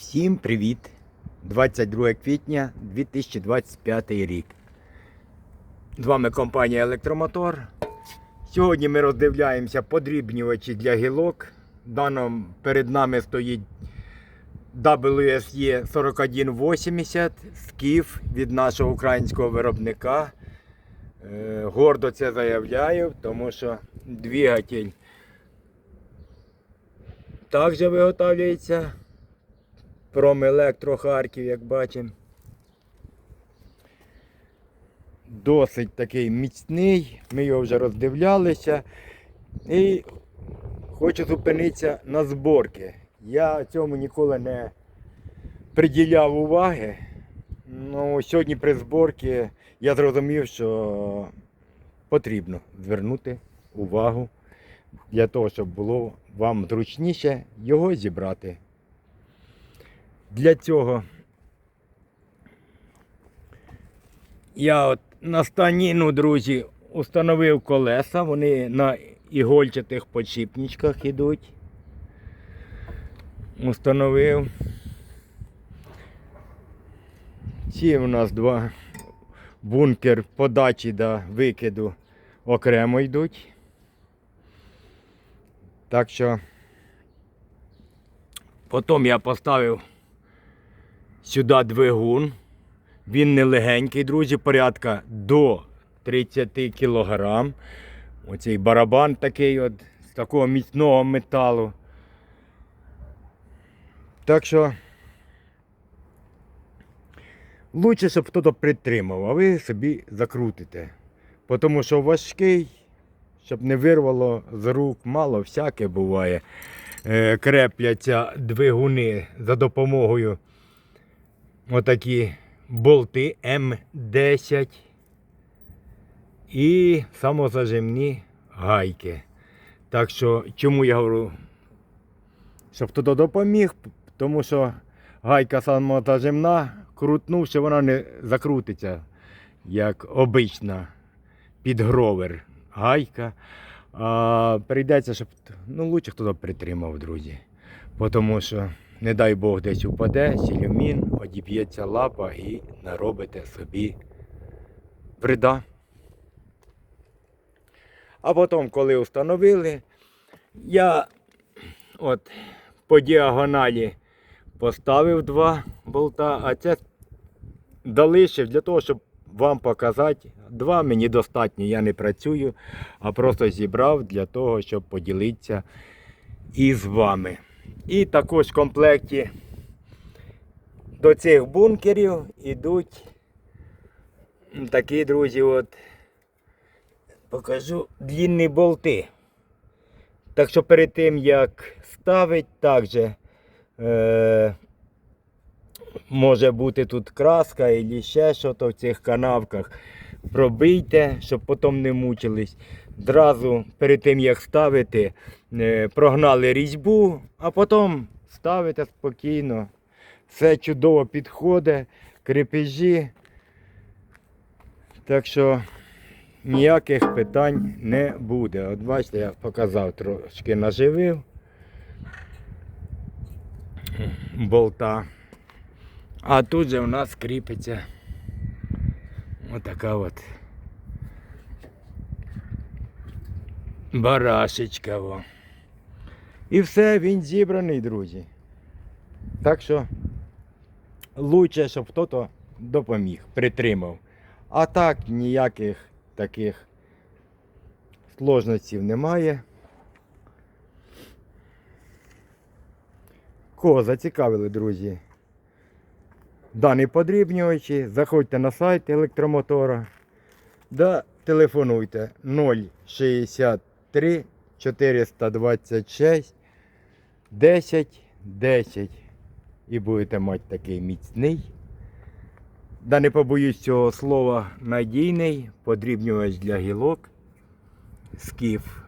Всім привіт! 22 квітня 2025 рік. З вами компанія Електромотор. Сьогодні ми роздивляємося подрібнювачі для гілок. Даном перед нами стоїть WSE 4180 скіф від нашого українського виробника. Е, Гордо це заявляю, тому що двигатель також виготовлюється. Промелектро Харків, як бачимо. Досить такий міцний, ми його вже роздивлялися. І хочу зупинитися на зборки. Я цьому ніколи не приділяв уваги. Ну, сьогодні при зборці я зрозумів, що потрібно звернути увагу для того, щоб було вам зручніше його зібрати. Для цього я от на станіну, друзі, установив колеса. Вони на ігольчатих подшипничках йдуть. Установив. Ці у нас два бункер подачі до викиду окремо йдуть. Так що Потім я поставив сюди двигун. Він не легенький, друзі, порядка до 30 кг. Оцей барабан такий от з такого міцного металу. Так що лучше, щоб хтось притримав, а ви собі закрутите. Тому що важкий, щоб не вирвало з рук, мало всяке буває е, крепляться двигуни за допомогою отакі болти М10 і самозажимні гайки. Так що, чому я говорю, щоб хто допоміг, тому що гайка самозажимна, крутнувши, вона не закрутиться, як обична підгровер гайка. А, прийдеться, щоб ну, лучше хто притримав, друзі. Тому що, не дай Бог, десь упаде, сілюмін, одіб'ється лапа і наробите собі вреда. А потім, коли встановили, я от по діагоналі поставив два болта, а це залишив для того, щоб вам показати. Два мені достатньо, я не працюю, а просто зібрав для того, щоб поділитися із вами. І також в комплекті до цих бункерів йдуть такі, друзі, от покажу длінні болти. Так що перед тим як ставить, також е, може бути тут краска або ще щось в цих канавках. Пробийте, щоб потім не мучились. Зразу перед тим як ставити, е, прогнали різьбу, а потім ставите спокійно. Все чудово підходить, крепежі. Так що ніяких питань не буде. От бачите, я показав трошки наживив болта. А тут же у нас кріпиться отака от барашечка. Во. І все, він зібраний, друзі. Так що лучше, щоб хтось допоміг, притримав. А так ніяких таких сложностей немає. Кого зацікавили, друзі? дані подрібнювачі, заходьте на сайт електромотора, да телефонуйте 063 426 10 10 і будете мати такий міцний. Да не побоюсь цього слова надійний подрібнювач для гілок. Скіф